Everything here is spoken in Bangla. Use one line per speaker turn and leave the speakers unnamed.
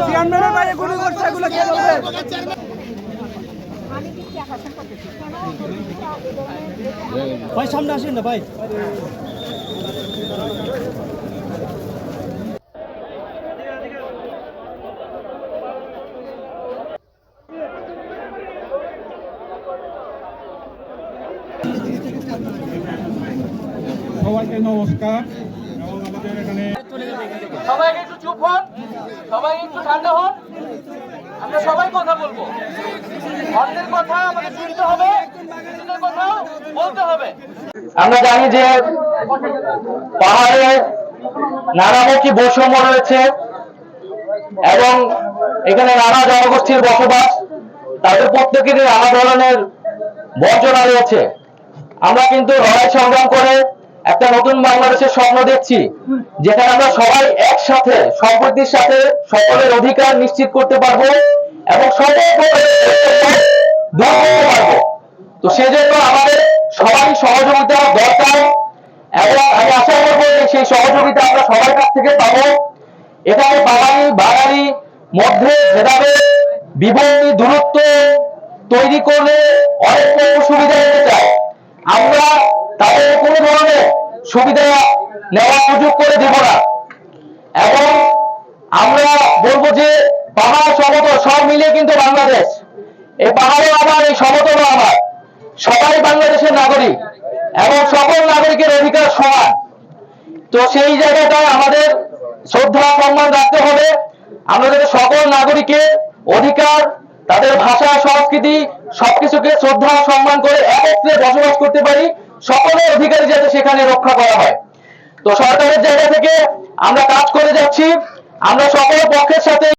চেয়ারম্যানের বাইরে গুলি করছে এগুলো কে বলবে? ভাই সামনে আসেন না ভাই।
সবাইকে নমস্কার। এবং আমাদের এখানে
সবাই একটু চুপ হন সবাই একটু ঠান্ডা হন। আমরা সবাই কথা বলব। অন্যের কথা আমাদের শুনতে হবে কথা বলতে হবে। আমরা জানি যে পাহাড়ে নানামুখী বৈষম্য রয়েছে এবং এখানে নানা জনগোষ্ঠীর বসবাস, তাদের প্রত্যেকেরই নানা ধরনের বঞ্চনা রয়েছে। আমরা কিন্তু লড়াই সংগ্রাম করে একটা নতুন বাংলাদেশের স্বপ্ন দেখছি, যেখানে আমরা সবাই একসাথে, সম্প্রীতির সাথে সকলের অধিকার নিশ্চিত করতে পারব এবং তো সেজন্য আমাদের সবাই সহযোগিতা দরকার এবং আমি আশা করব সেই সহযোগিতা আমরা সবার কাছ থেকে পাবো। এখানে বাঙালি বাঙালি মধ্যে ভেদাভেদ, বিভক্তি, দূরত্ব তৈরি করলে অনেক সুবিধা নিতে চায়। আমরা তাদের কোনো ধরনের সুবিধা নেওয়ার সুযোগ করে দেব না। এবং আমরা বলব যে, পাহাড় সমতল সব মিলিয়ে কিন্তু বাংলাদেশ। এই পাহাড়ও আমার, এই সমতলও আমার। সবাই বাংলাদেশের নাগরিক এবং সকল নাগরিকের অধিকার সমান। তো সেই জায়গাটায় আমাদের শ্রদ্ধা সম্মান রাখতে হবে। আমাদের সকল নাগরিকের অধিকার, তাদের ভাষা, সংস্কৃতি, সবকিছুকে শ্রদ্ধা সম্মান করে একত্রে বসবাস করতে পারি। সকলের অধিকার যাতে সেখানে রক্ষা করা হয়। তো সরকারের জায়গা থেকে আমরা কাজ করে যাচ্ছি। আমরা সকল পক্ষের সাথে